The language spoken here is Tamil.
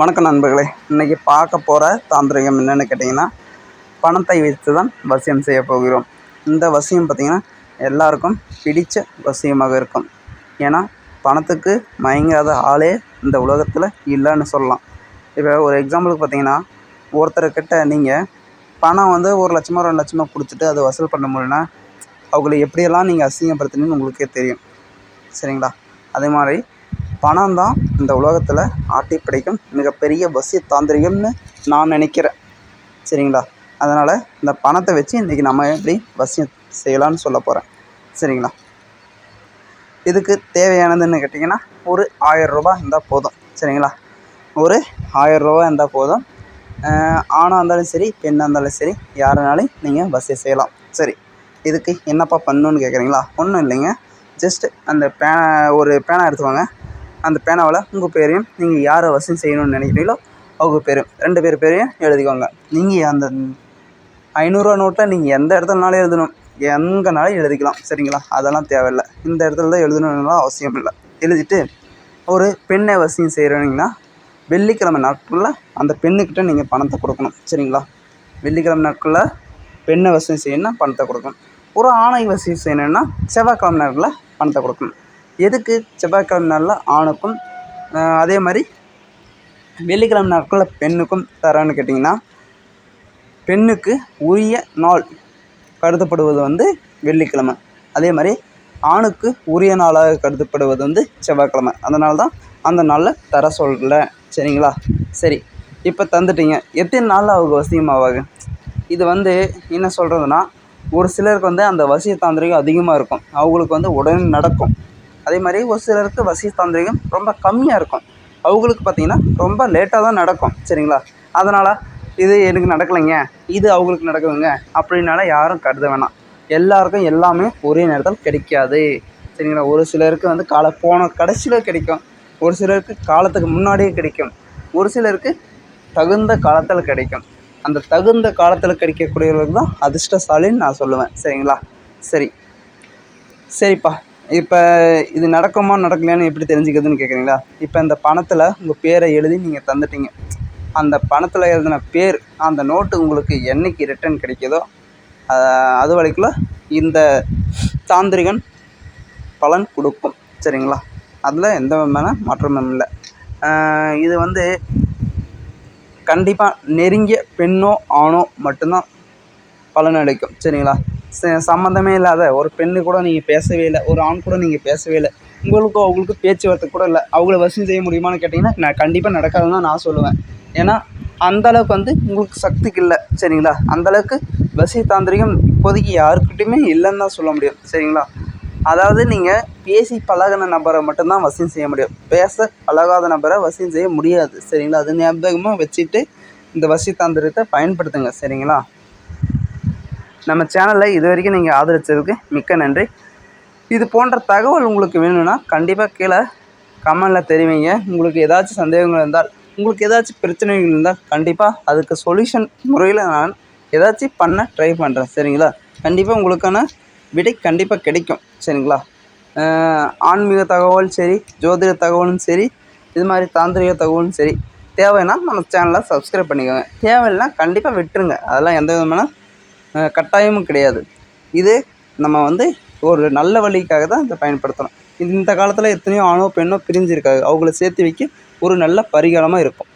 வணக்கம் நண்பர்களே. இன்றைக்கி பார்க்க போகிற தாந்திரிகம் என்னென்னு கேட்டிங்கன்னா பணத்தை வைத்து தான் வசியம் செய்ய போகிறோம். இந்த வசியம் பார்த்திங்கன்னா எல்லாருக்கும் பிடித்த வசியமாக இருக்கும். ஏன்னா பணத்துக்கு மயங்காத ஆளே இந்த உலகத்தில் இல்லைன்னு சொல்லலாம். இப்போ ஒரு எக்ஸாம்பிளுக்கு பார்த்தீங்கன்னா ஒருத்தர்கிட்ட நீங்கள் பணம் வந்து ஒரு லட்சமோ ரெண்டு லட்சமோ கொடுத்துட்டு அதை வசூல் பண்ண முடியலன்னா அவங்கள எப்படியெல்லாம் நீங்கள் அசிங்கப்படுத்துனீங்கன்னு உங்களுக்கே தெரியும். சரிங்களா? அதே மாதிரி பணம் தான் இந்த உலகத்தில் ஆட்டி படைக்கும் மிகப்பெரிய வசிய தாந்திரிகம்னு நான் நினைக்கிறேன். சரிங்களா? அதனால் இந்த பணத்தை வச்சு இன்றைக்கி நம்ம எப்படி வசியம் செய்யலாம்னு சொல்ல போகிறேன் சரிங்களா? இதுக்கு தேவையானதுன்னு கேட்டிங்கன்னா ஒரு ஆயரூபா இருந்தால் போதும். சரிங்களா? ஒரு ஆயரூபா இருந்தால் போதும். ஆணாக இருந்தாலும் சரி பெண்ணாக இருந்தாலும் சரி யாருனாலும் நீங்கள் வசியம் செய்யலாம். சரி இதுக்கு என்னப்பா பண்ணணுன்னு கேட்குறீங்களா ஒன்றும் இல்லைங்க. ஜஸ்ட் அந்த பேனா ஒரு பேனா எடுத்துக்கோங்க. அந்த பேனாவில் உங்கள் பேரையும் நீங்கள் யாரை வசியம் செய்யணும்னு நினைக்கிறீங்களோ அவங்க பேரும் ரெண்டு பேர் பேரையும் எழுதிக்கோங்க. நீங்கள் அந்த ஐநூறுரூவா நோட்டை நீங்கள் எந்த இடத்துலனாலும் எழுதணும். எங்கேனாலும் எழுதிக்கலாம் சரிங்களா? அதெல்லாம் தேவையில்ல. இந்த இடத்துல தான் எழுதணும்லாம் அவசியம் இல்லை. எழுதிட்டு ஒரு பெண்ணை வசியம் செய்கிறீங்கன்னா வெள்ளிக்கிழமை நாட்களில் அந்த பெண்ணுக்கிட்ட நீங்கள் பணத்தை கொடுக்கணும் சரிங்களா? வெள்ளிக்கிழமை நாட்களில் பெண்ணை வசதி செய்யணும்னா பணத்தை கொடுக்கணும். ஒரு ஆணை வசதி செய்யணும்னா செவ்வாய்க்கிழமை நாட்களில் பணத்தை கொடுக்கணும். எதுக்கு செவ்வாய்க்கிழமை நாளில் ஆணுக்கும் அதே மாதிரி வெள்ளிக்கிழமை நாட்களில் பெண்ணுக்கும் தரேன்னு கேட்டிங்கன்னா பெண்ணுக்கு உரிய நாள் கருதப்படுவது வந்து வெள்ளிக்கிழமை. அதே மாதிரி ஆணுக்கு உரிய நாளாக கருதப்படுவது வந்து செவ்வாய்க்கிழமை. அதனால தான் அந்த நாளில் தர சொல்லல. சரிங்களா? சரி. இப்போ தந்துட்டீங்க. எத்தனை நாளில் அவங்க வசியமாவாங்க இது வந்து என்ன சொல்கிறதுனா ஒரு சிலருக்கு வந்து அந்த வசிய தாந்திரிகம் அதிகமாக இருக்கும். அவங்களுக்கு வந்து உடனே நடக்கும். அதே மாதிரி ஒரு சிலருக்கு வசி தாந்திரிகம் ரொம்ப கம்மியாக இருக்கும். அவங்களுக்கு பார்த்திங்கன்னா ரொம்ப லேட்டாக தான் நடக்கும் சரிங்களா? அதனால் இது எனக்கு நடக்கலைங்க இது அவங்களுக்கு நடக்குதுங்க அப்படின்னால யாரும் கருத வேணாம். எல்லாருக்கும் எல்லாமே ஒரே நேரத்தில் கிடைக்காது சரிங்களா? ஒரு சிலருக்கு வந்து காலை போன கடைசியில் கிடைக்கும் ஒரு சிலருக்கு காலத்துக்கு முன்னாடியே கிடைக்கும் ஒரு சிலருக்கு தகுந்த காலத்தில் கிடைக்கும். அந்த தகுந்த காலத்தில் கிடைக்கக்கூடியவர்களுக்கு தான் அதிர்ஷ்டசாலின்னு நான் சொல்லுவேன் சரிங்களா? சரி. சரிப்பா. இப்போ இது நடக்குமா நடக்கலையான்னு எப்படி தெரிஞ்சுக்கிறதுன்னு கேட்குறீங்களா இப்போ இந்த பணத்தில் உங்கள் பேரை எழுதி நீங்கள் தந்துட்டீங்க. அந்த பணத்தில் எழுதின பேர் அந்த நோட்டு உங்களுக்கு என்றைக்கு ரிட்டர்ன் கிடைக்கிதோ அது வரைக்குள்ள இந்த தாந்திரிகன் பலன் கொடுக்கும். சரிங்களா? அதில் எந்த விதமான மாற்றமும் இல்லை. இது வந்து கண்டிப்பாக நெருங்கிய பெண்ணோ ஆணோ மட்டும்தான் பலன் அளிக்கும். சரிங்களா? சம்மந்தமே இல்லாத ஒரு பெண்ணு கூட நீங்கள் பேசவே இல்லை ஒரு ஆண் கூட நீங்கள் பேசவே இல்லை உங்களுக்கும் அவங்களுக்கும் பேச்சுவார்த்தை கூட இல்லை அவங்கள வசதி செய்ய முடியுமான்னு கேட்டிங்கன்னா நான் கண்டிப்பாக நடக்காதுன்னு தான் நான் சொல்லுவேன். ஏன்னா அந்தளவுக்கு வந்து உங்களுக்கு சக்திக்கு இல்லை சரிங்களா? அந்தளவுக்கு வசி தாந்திரிகம் இப்போதைக்கு யாருக்கிட்டையுமே இல்லைன்னு தான் சொல்ல முடியும் சரிங்களா? அதாவது நீங்கள் பேசி பழகின நபரை மட்டும்தான் வசியம் செய்ய முடியும். பேச பழகாத நபரை வசியம் செய்ய முடியாது சரிங்களா? அது ஞாபகமாக வச்சுட்டு இந்த வசி தாந்திரத்தை பயன்படுத்துங்க சரிங்களா? நம்ம சேனலில் இது வரைக்கும் நீங்கள் ஆதரித்ததுக்கு மிக்க நன்றி. இது போன்ற தகவல் உங்களுக்கு வேணும்னா கண்டிப்பாக கீழே கமெண்டில் தெரிவிங்க. உங்களுக்கு ஏதாச்சும் சந்தேகங்கள் இருந்தால் உங்களுக்கு ஏதாச்சும் பிரச்சனைகள் இருந்தால் கண்டிப்பாக அதுக்கு சொல்யூஷன் முறையில் நான் ஏதாச்சும் பண்ண ட்ரை பண்ணுறேன் சரிங்களா? கண்டிப்பாக உங்களுக்கான விடை கண்டிப்பாக கிடைக்கும். சரிங்களா? ஆன்மீக தகவல் சரி ஜோதிட தகவலும் சரி இது மாதிரி தாந்திரிக தகவலும் சரி. தேவைன்னா நம்ம சேனலை சப்ஸ்கிரைப் பண்ணிக்கோங்க. தேவையில்லைனா கண்டிப்பாக விட்டுருங்க. அதெல்லாம் எந்த விதமான கட்டாயமும் கிடையாது. இது நம்ம வந்து ஒரு நல்ல வழிக்காக தான் இதை பயன்படுத்தணும். இந்த காலத்தில் எத்தனையோ ஆணோ பெண்ணோ பிரிஞ்சிருக்காங்க. அவங்கள சேர்த்து வைக்க ஒரு நல்ல பரிகாரமாக இருக்கும்.